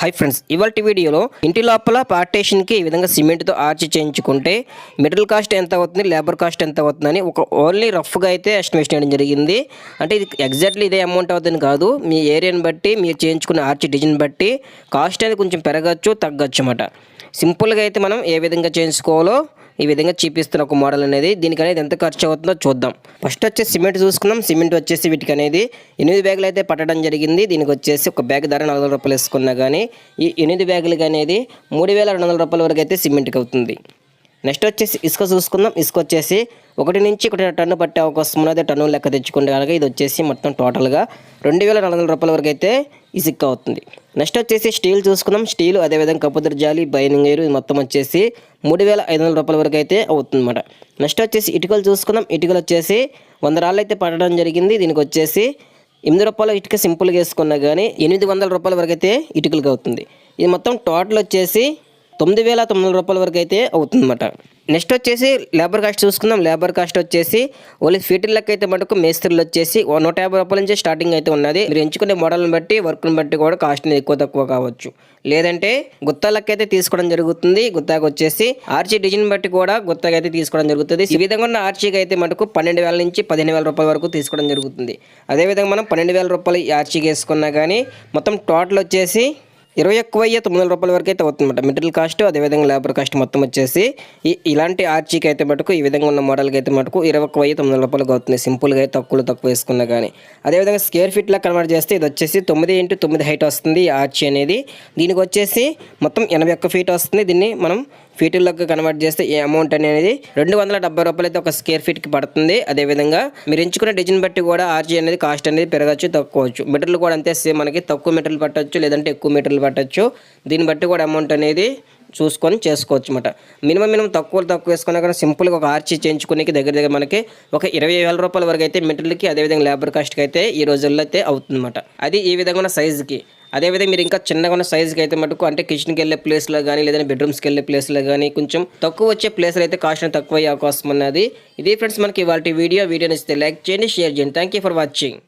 Hi friends ఇవాళ వీడియోలో ఇంటి లోపల పార్టేషన్కి ఈ విధంగా సిమెంట్తో ఆర్చి చేయించుకుంటే మిడిల్ కాస్ట్ ఎంత అవుతుంది లేబర్ కాస్ట్ ఎంత అవుతుందని ఒక ఓన్లీ రఫ్గా అయితే ఎస్టిమేషన్ చేయడం జరిగింది. అంటే ఇది ఎగ్జాక్ట్లీ ఇదే అమౌంట్ అవుతుంది కాదు మీ ఏరియాని బట్టి మీరు చేయించుకున్న ఆర్చి డిజైన్ బట్టి కాస్ట్ అనేది కొంచెం పెరగచ్చు తగ్గచ్చు అన్నమాట. సింపుల్గా అయితే మనం ఏ విధంగా చేయించుకోవాలో ఈ విధంగా చూపిస్తున్న ఒక మోడల్ అనేది దీనికి అనేది ఎంత ఖర్చు అవుతుందో చూద్దాం. ఫస్ట్ వచ్చేసి సిమెంట్ చూసుకున్నాం. సిమెంట్ వచ్చేసి వీటికి అనేది ఎనిమిది బ్యాగులు అయితే పట్టడం జరిగింది. దీనికి వచ్చేసి ఒక బ్యాగ్ ధర నలభై రూపాయలు వేసుకున్నా కానీ ఈ ఎనిమిది బ్యాగులకి అనేది మూడు వేల రెండు వందల రూపాయల వరకు అయితే సిమెంట్కి అవుతుంది. నెక్స్ట్ వచ్చేసి ఇసుక చూసుకుందాం. ఇసుక వచ్చేసి ఒకటి నుంచి ఒకటి టన్ను పట్టే అవకాశం ఉన్నది. టన్ను లెక్క తెచ్చుకుంటే కనుక ఇది వచ్చేసి మొత్తం టోటల్గా రెండు వేల నాలుగు వందల రూపాయల వరకు అయితే ఇసుక అవుతుంది. నెక్స్ట్ వచ్చేసి స్టీల్ చూసుకుందాం. స్టీల్ అదేవిధంగా కప్పుదర్ జాలి బైనింగ్ ఎయిర్ ఇది మొత్తం వచ్చేసి మూడు వేల ఐదు వందల రూపాయల వరకు అయితే అవుతుందన్నమాట. నెక్స్ట్ వచ్చేసి ఇటుకలు చూసుకుందాం. ఇటుకలు వచ్చేసి వంద రాళ్ళు అయితే పడడం జరిగింది. దీనికి వచ్చేసి ఎనిమిది రూపాయల ఇటుక సింపుల్గా వేసుకున్నా కానీ ఎనిమిది వందల రూపాయల వరకు అయితే ఇటుకలుగా అవుతుంది. ఇది మొత్తం టోటల్ వచ్చేసి తొమ్మిది వేల తొమ్మిది వందల రూపాయల వరకు అయితే అవుతుందన్నమాట. నెక్స్ట్ వచ్చేసి లేబర్ కాస్ట్ చూసుకుందాం. లేబర్ కాస్ట్ వచ్చేసి ఓన్లీ ఫీటర్లకు అయితే మటుకు మేస్త్రీలు వచ్చేసి నూట యాభై రూపాయల నుంచి స్టార్టింగ్ అయితే ఉన్నది. మీరు ఎంచుకునే మోడల్ని బట్టి వర్క్ని బట్టి కూడా కాస్ట్ ఎక్కువ తక్కువ కావచ్చు. లేదంటే గుత్తాలకు అయితే తీసుకోవడం జరుగుతుంది. గుత్తాకి వచ్చేసి ఆర్చీ డిజైన్ బట్టి కూడా గుత్తాకి అయితే తీసుకోవడం జరుగుతుంది. ఈ విధంగా ఉన్న ఆర్చీకి అయితే మటుకు పన్నెండు వేల నుంచి పదిహేను వేల రూపాయల వరకు తీసుకోవడం జరుగుతుంది. అదేవిధంగా మనం పన్నెండు వేల రూపాయలు ఆర్చీకి వేసుకున్నా కానీ మొత్తం టోటల్ వచ్చేసి ఇరవై ఒక్క వెయ్యి తొమ్మిది వందల రూపాయల వరకు అయితే అవుతుందన్నమాట. మెటీరియల్ కాస్ట్ అదేవిధంగా లేబర్ కాస్ట్ మొత్తం వచ్చేసి ఇలాంటి ఆర్చీకి అయితే మటుకు ఈ విధంగా ఉన్న మోడల్కి అయితే మటుకు ఇరవై ఒక్క వెయ్యి తొమ్మిది వందల రూపాయలకు అవుతుంది. సింపుల్గా అయితే తక్కువలో తక్కువ వేసుకున్నా కానీ అదేవిధంగా స్క్వేర్ ఫీట్లో కన్వర్ట్ చేస్తే ఇది వచ్చేసి తొమ్మిది ఇంటూ తొమ్మిది హైట్ వస్తుంది ఈ ఆర్చీ అనేది. దీనికి వచ్చేసి మొత్తం ఎనభై ఒక్క ఫీట్ వస్తుంది. దీన్ని మనం ఫీటుల్లోకి కన్వర్ట్ చేస్తే ఈ అమౌంట్ అనేది రెండు వందల డెబ్బై రూపాయలు అయితే ఒక స్క్వేర్ ఫీట్కి పడుతుంది. అదేవిధంగా మీరు ఎంచుకున్న డిజైన్ బట్టి కూడా ఆర్జీ అనేది కాస్ట్ అనేది పెరగచ్చు తక్కువచ్చు మీటర్లు కూడా అంతే సేమ్ మనకి తక్కువ మీటర్లు పట్టవచ్చు లేదంటే ఎక్కువ మీటర్లు పట్టవచ్చు దీన్ని బట్టి కూడా అమౌంట్ అనేది చూసుకొని చేసుకోవచ్చు అనమాట మినిమం మినిమం తక్కువ తక్కువ వేసుకున్నా కానీ సింపుల్గా ఒక ఆర్చి చేయించుకునేకి దగ్గర దగ్గర మనకి ఒక ఇరవై వేల రూపాయల వరకు అయితే మెటీరియల్కి అదేవిధంగా లేబర్ కాస్ట్కి అయితే ఈ రోజుల్లో అయితే అవుతుందన్నమాట. అది ఈ విధంగా సైజుకి అదేవిధంగా మీరు ఇంకా చిన్నగా ఉన్న సైజుకి అయితే మటుకు అంటే కిచెన్కి వెళ్ళే ప్లేస్లో కానీ లేదంటే బెడ్రూమ్స్కి వెళ్ళే ప్లేస్లో కానీ కొంచెం తక్కువ వచ్చే ప్లేస్లో అయితే కాస్ట్ తక్కువ అయ్యే అవకాశం ఉన్నది. ఇది ఫ్రెండ్స్ మనకి ఇవాళ వీడియో వీడియో నచ్చితే లైక్ చేయండి షేర్ చేయండి. Thank you for watching